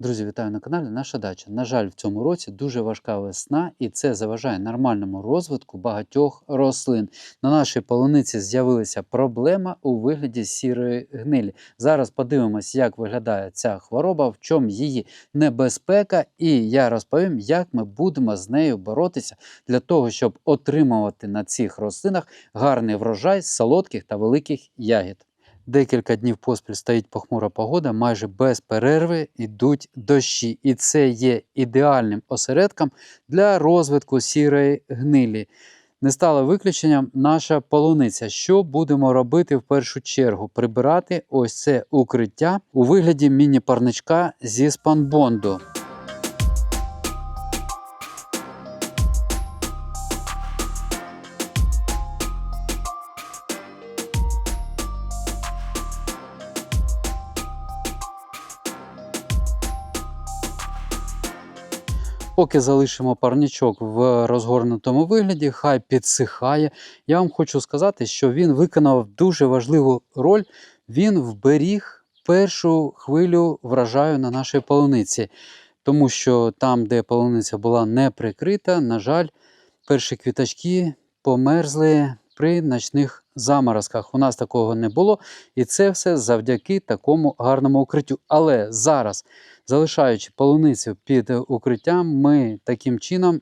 Друзі, вітаю на каналі Наша дача. На жаль, в цьому році дуже важка весна, і це заважає нормальному розвитку багатьох рослин. На нашій полуниці з'явилася проблема у вигляді сірої гнилі. Зараз подивимось, як виглядає ця хвороба, в чому її небезпека, і я розповім, як ми будемо з нею боротися для того, щоб отримувати на цих рослинах гарний врожай солодких та великих ягід. Декілька днів поспіль стоїть похмура погода, майже без перерви йдуть дощі, і це є ідеальним осередком для розвитку сірої гнилі. Не стало виключенням наша полуниця. Що будемо робити в першу чергу? Прибирати ось це укриття у вигляді міні-парничка зі спанбонду. Поки залишимо парничок в розгорнутому вигляді, хай підсихає. Я вам хочу сказати, що він виконав дуже важливу роль. Він вберіг першу хвилю врожаю на нашій полуниці. Тому що там, де полуниця була не прикрита, на жаль, перші квіточки померзли при ночних заморозках. У нас такого не було. І це все завдяки такому гарному укриттю. Але зараз залишаючи полуницю під укриттям, ми таким чином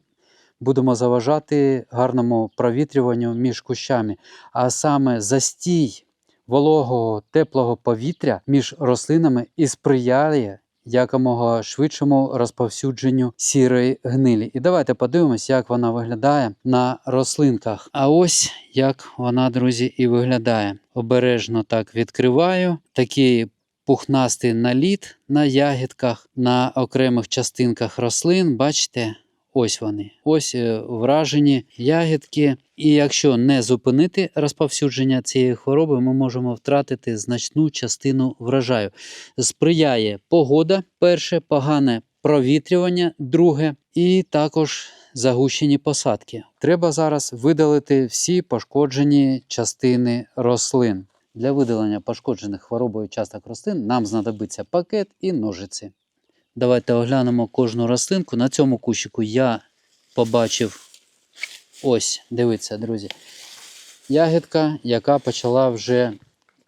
будемо заважати гарному провітрюванню між кущами, а саме застій вологого теплого повітря між рослинами і сприяє якомога швидшому розповсюдженню сірої гнилі. І давайте подивимось, як вона виглядає на рослинках. А ось як вона, друзі, і виглядає. Обережно так відкриваю. Такий пухнастий наліт на ягідках, на окремих частинках рослин. Бачите, ось вони. Ось е, вражені ягідки. І якщо не зупинити розповсюдження цієї хвороби, ми можемо втратити значну частину врожаю. Сприяє погода, перше, погане провітрювання, друге, і також загущені посадки. Треба зараз видалити всі пошкоджені частини рослин. Для видалення пошкоджених хворобою часток рослин нам знадобиться пакет і ножиці. Давайте оглянемо кожну рослинку. На цьому кущику я побачив ось, дивіться, друзі, ягідка, яка почала вже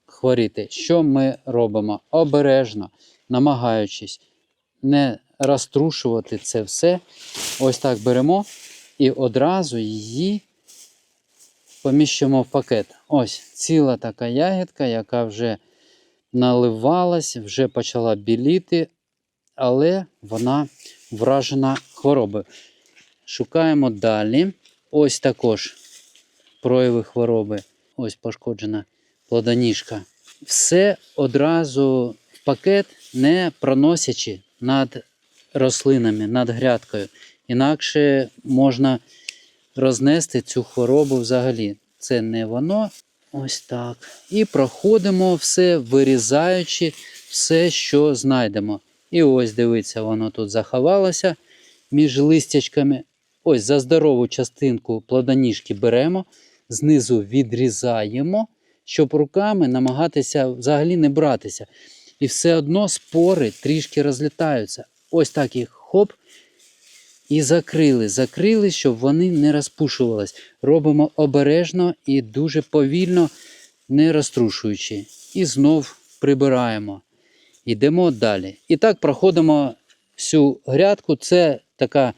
хворіти. Що ми робимо? Обережно, намагаючись не розтрушувати це все. Ось так беремо і одразу її поміщимо в пакет. Ось ціла така ягідка, яка вже наливалась, вже почала біліти, але вона вражена хворобою. Шукаємо далі. Ось також прояви хвороби. Ось пошкоджена плодоніжка. Все одразу в пакет, не проносячи над рослинами, над грядкою. Інакше можна рознести цю хворобу взагалі. Це не воно. Ось так. І проходимо все, вирізаючи все, що знайдемо. І ось дивіться, воно тут заховалося між листячками. Ось за здорову частинку плодоніжки беремо, знизу відрізаємо, щоб руками намагатися взагалі не братися. І все одно спори трішки розлітаються. Ось так їх хоп. І закрили, закрили, щоб вони не розпушувались. Робимо обережно і дуже повільно, не розтрушуючи. І знов прибираємо. Йдемо далі. І так проходимо всю грядку. Це така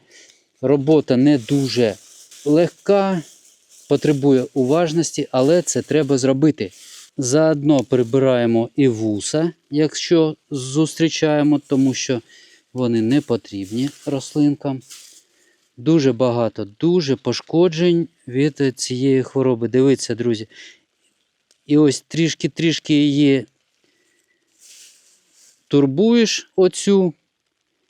робота не дуже легка, потребує уважності, але це треба зробити. Заодно прибираємо і вуса, якщо зустрічаємо, тому що вони не потрібні рослинкам. Дуже багато, дуже пошкоджень від цієї хвороби. Дивіться, друзі. І ось трішки-трішки її турбуєш оцю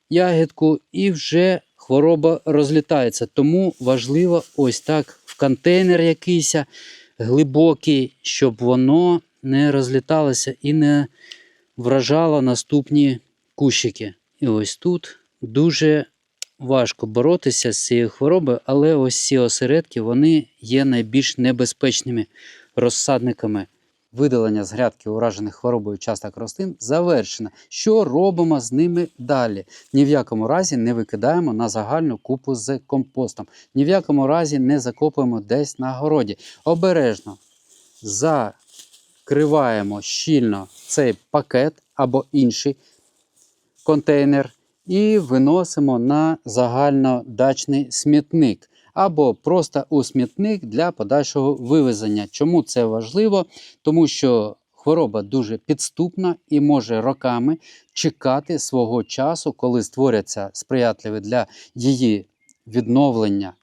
ягідку, і вже хвороба розлітається. Тому важливо ось так в контейнер якийсь глибокий, щоб воно не розліталося і не вражало наступні кущики. І ось тут дуже важко боротися з цією хворобою, але ось ці осередки вони є найбільш небезпечними розсадниками видалення з грядки уражених хворобою часток рослин завершено. Що робимо з ними далі? Ні в якому разі не викидаємо на загальну купу з компостом. Ні в якому разі не закопуємо десь на городі. Обережно закриваємо щільно цей пакет або інший контейнер і виносимо на загальнодачний смітник або просто у смітник для подальшого вивезення. Чому це важливо? Тому що хвороба дуже підступна і може роками чекати свого часу, коли створяться сприятливі для її відновлення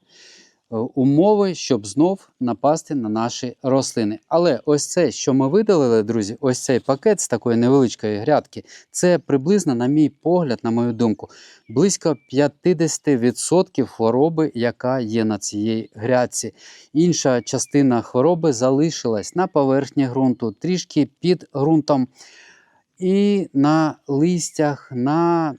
умови, щоб знов напасти на наші рослини. Але ось це, що ми видалили, друзі, ось цей пакет з такої невеличкої грядки, це приблизно, на мій погляд, на мою думку, близько 50% хвороби, яка є на цій грядці. Інша частина хвороби залишилась на поверхні ґрунту, трішки під ґрунтом. І на листях, на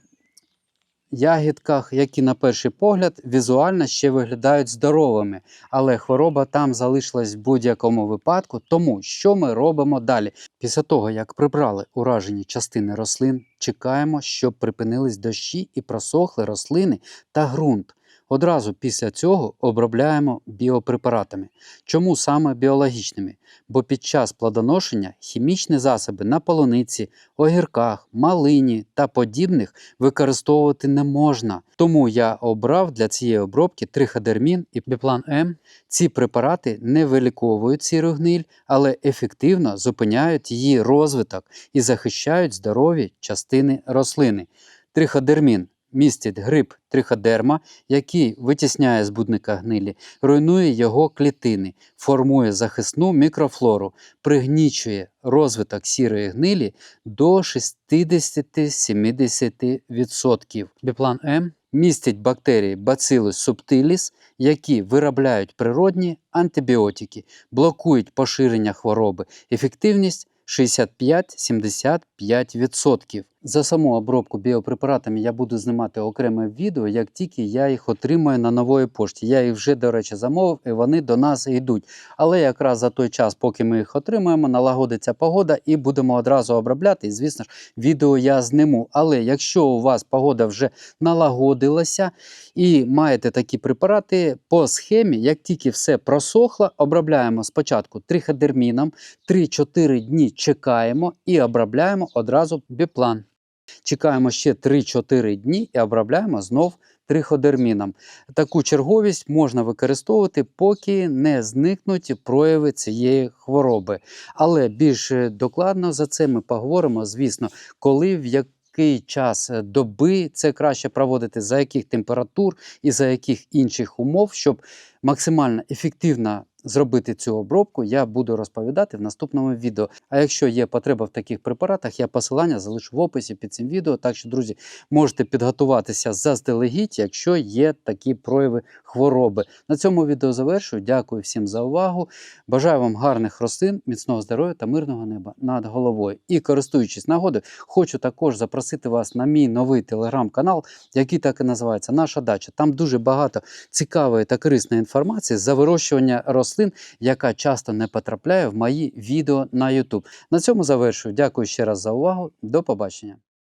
ягідках, які на перший погляд візуально ще виглядають здоровими, але хвороба там залишилась в будь-якому випадку. Тому що ми робимо далі? Після того, як прибрали уражені частини рослин, чекаємо, щоб припинились дощі і просохли рослини та ґрунт. Одразу після цього обробляємо біопрепаратами. Чому саме біологічними? Бо під час плодоношення хімічні засоби на полуниці, огірках, малині та подібних використовувати не можна. Тому я обрав для цієї обробки триходермін і біплан М. Ці препарати не виліковують сіру гниль, але ефективно зупиняють її розвиток і захищають здорові частини рослини. Триходермін містить гриб триходерма, який витісняє збудника гнилі, руйнує його клітини, формує захисну мікрофлору, пригнічує розвиток сірої гнилі до 60-70%. Біплан М містить бактерії Bacillus subtilis, які виробляють природні антибіотики, блокують поширення хвороби, ефективність 65-75%. За саму обробку біопрепаратами я буду знімати окреме відео, як тільки я їх отримаю на нової пошті. Я їх вже, до речі, замовив, і вони до нас йдуть. Але якраз за той час, поки ми їх отримаємо, налагодиться погода і будемо одразу обробляти. І, звісно ж, відео я зниму. Але якщо у вас погода вже налагодилася і маєте такі препарати по схемі, як тільки все просохло, обробляємо спочатку триходерміном, 3-4 дні чекаємо і обробляємо одразу біплан. Чекаємо ще 3-4 дні і обробляємо знов триходерміном. Таку черговість можна використовувати, поки не зникнуть прояви цієї хвороби. Але більш докладно за це ми поговоримо, звісно, коли в який час доби це краще проводити, за яких температур і за яких інших умов, щоб максимально ефективно зробити цю обробку, я буду розповідати в наступному відео. А якщо є потреба в таких препаратах, я посилання залишу в описі під цим відео. Так що, друзі, можете підготуватися заздалегідь, якщо є такі прояви хвороби. На цьому відео завершую. Дякую всім за увагу. Бажаю вам гарних рослин, міцного здоров'я та мирного неба над головою. І користуючись нагодою, хочу також запросити вас на мій новий телеграм-канал, який так і називається Наша дача. Там дуже багато цікавої та корисної інформації за вирощування рослин яка часто не потрапляє в мої відео на YouTube. На цьому завершую. Дякую ще раз за увагу. До побачення.